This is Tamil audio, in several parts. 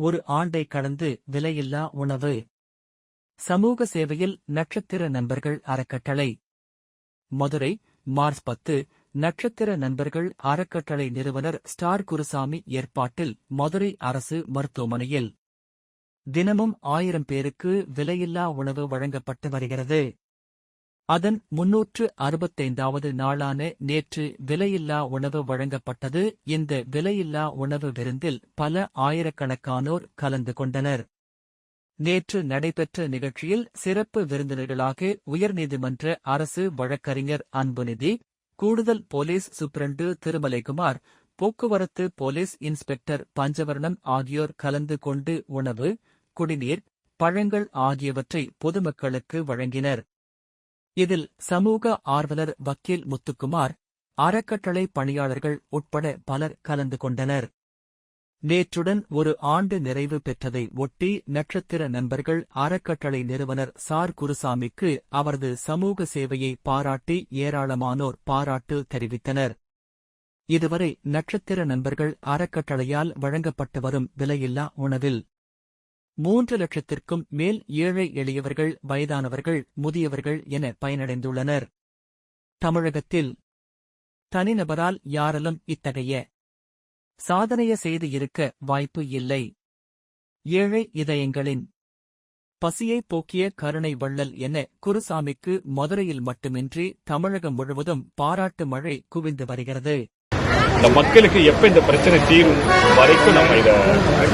ஒரு ஆண்டை கடந்து விலையில்லா உணவு. சமூக சேவையில் நட்சத்திர நண்பர்கள் அறக்கட்டளை. மதுரை மார்ச் பத்து நட்சத்திர நண்பர்கள் அறக்கட்டளை நிறுவனர் ஸ்டார் குருசாமி ஏற்பாட்டில் மதுரை அரசு மருத்துவமனையில். தினமும் ஆயிரம் பேருக்கு விலையில்லா உணவு வழங்கப்பட்டு வருகிறது. அதன் முன்னூற்று அறுபத்தைந்தாவது நாளான நேற்று விலையில்லா உணவு வழங்கப்பட்டது. இந்த விலையில்லா உணவு விருந்தில் பல ஆயிரக்கணக்கானோர் கலந்து கொண்டனர். நேற்று நடைபெற்ற நிகழ்ச்சியில் சிறப்பு விருந்தினர்களாக உயர்நீதிமன்ற அரசு வழக்கறிஞர் அன்புநிதி கூடுதல் போலீஸ் சூப்பிரண்டு திருமலைக்குமார் போக்குவரத்து போலீஸ் இன்ஸ்பெக்டர் பஞ்சவர்ணம் ஆகியோர் கலந்து கொண்டு உணவு குடிநீர் பழங்கள் ஆகியவற்றை பொதுமக்களுக்கு வழங்கினர். இதில் சமூக ஆர்வலர் வக்கீல் முத்துக்குமார் அறக்கட்டளை பணியாளர்கள் உட்பட பலர் கலந்து கொண்டனர். நேற்றுடன் ஒரு ஆண்டு நிறைவு பெற்றதை ஒட்டி நட்சத்திர நண்பர்கள் அறக்கட்டளை நிறுவனர் சார் குருசாமிக்கு அவரது சமூக சேவையை பாராட்டி ஏராளமானோர் பாராட்டு தெரிவித்தனர். இதுவரை நட்சத்திர நண்பர்கள் அறக்கட்டளையால் வழங்கப்பட்டு வரும் விலையில்லா உணவில் மூன்று லட்சத்திற்கும் மேல் ஏழை எளியவர்கள் வயதானவர்கள் முதியவர்கள் என பயனடைந்துள்ளனர். தமிழகத்தில் தனிநபரால் யாராலும் இத்தகைய சாதனைய செய்து இருக்க வாய்ப்பு இல்லை. ஏழை இதயங்களின் பசியை போக்கிய கருணை வள்ளல் என குருசாமிக்கு மதுரையில் மட்டுமின்றி தமிழகம் முழுவதும் பாராட்டு மழை குவிந்து வருகிறது. இந்த மக்களுக்கு எப்ப இந்த பிரச்சனை தீரும் வரைக்கும் நம்ம இதை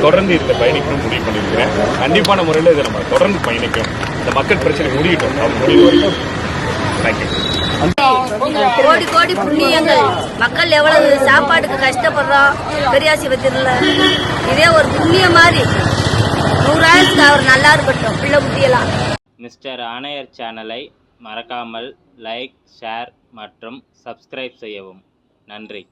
தொடர்ந்து இதில் பயணிக்கணும் முடிவு பண்ணியிருக்கிறேன். கண்டிப்பான முறையில் இதை நம்ம தொடர்ந்து பயணிக்கணும். இந்த மக்கள் பிரச்சனை முடியட்டும். அவங்க முடிவு வரைக்கும் தேங்க்யூ கோடி கோடி புண்ணியங்கள். மக்கள் எவ்வளவு சாப்பாட்டுக்கு கஷ்டப்படுறோம். பெரியாசிபத்திரியில் இதே ஒரு புண்ணியம் மாதிரி. நூறாயிரத்துக்கு அவர் நல்லா இருக்கட்டும். பிள்ளை குட்டியெல்லாம் மிஸ்டர் ஆணையர் சேனலை மறக்காமல் லைக் ஷேர் மற்றும் சப்ஸ்கிரைப் செய்யவும். நன்றி.